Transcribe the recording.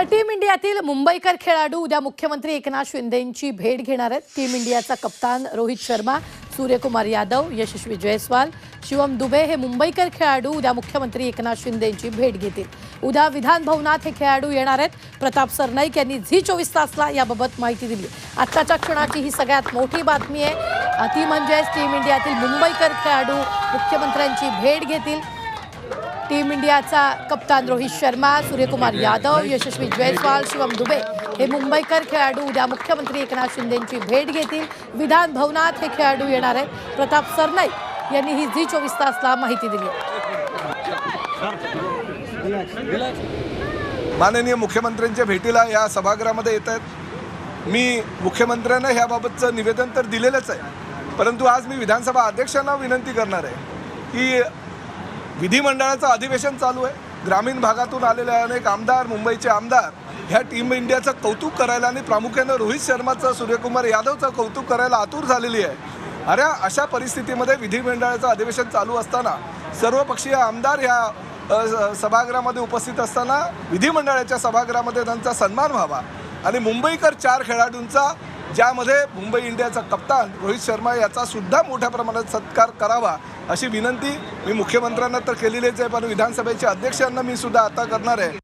तर टीम इंडियातील मुंबईकर खेळाडू उद्या मुख्यमंत्री एकनाथ शिंदेंची भेट घेणार आहेत. टीम इंडियाचा कप्तान रोहित शर्मा सूर्यकुमार यादव यशस्वी जयस्वाल शिवम दुबे हे मुंबईकर खेळाडू उद्या मुख्यमंत्री एकनाथ शिंदेंची भेट घेतील. उद्या विधान भवनात हे खेळाडू येणार आहेत. प्रताप सरनाईक यांनी झी चोवीस तासला याबाबत माहिती दिली. आत्ताच्या क्षणाची ही सगळ्यात मोठी बातमी आहे. ती म्हणजेच टीम इंडियातील मुंबईकर खेळाडू मुख्यमंत्र्यांची भेट घेतील. टीम इंडियाचा कप्तान रोहित शर्मा सूर्यकुमार यादव यशस्वी जयस्वाल शिवम दुबे हे मुंबईकर खेळाडू उद्या मुख्यमंत्री एकनाथ शिंदेंची भेट घेतील. विधान भवनात हे खेळाडू येणार आहेत. प्रताप सरनाईक यांनी ही झी चोवीस तासला माहिती दिली. माननीय मुख्यमंत्र्यांच्या भेटीला या सभागृहामध्ये येत आहेत. मी मुख्यमंत्र्यांना ह्याबाबतचं निवेदन तर दिलेलंच आहे. परंतु आज मी विधानसभा अध्यक्षांना विनंती करणार आहे की विधिमंडळाचं अधिवेशन चालू आहे. ग्रामीण भागातून आलेले अनेक आमदार मुंबईचे आमदार ह्या टीम इंडियाचं कौतुक करायला आणि प्रामुख्यानं रोहित शर्माचं सूर्यकुमार यादवचं कौतुक करायला आतुर झालेली आहे. अरे अशा परिस्थितीमध्ये विधिमंडळाचं अधिवेशन चालू असताना सर्वपक्षीय आमदार ह्या स- सभागृहामध्ये उपस्थित असताना विधिमंडळाच्या सभागृहामध्ये त्यांचा सन्मान व्हावा. आणि मुंबईकर चार खेळाडूंचा ज्यामध्ये मुंबई इंडियाचा कप्तान रोहित शर्मा याचा सुद्धा मोठ्या प्रमाणात सत्कार करावा अशी विनंती मी मुख्यमंत्र्यांना तर केलेलीच आहे पण विधानसभेच्या अध्यक्षांना मी सुद्धा आता करणार आहे.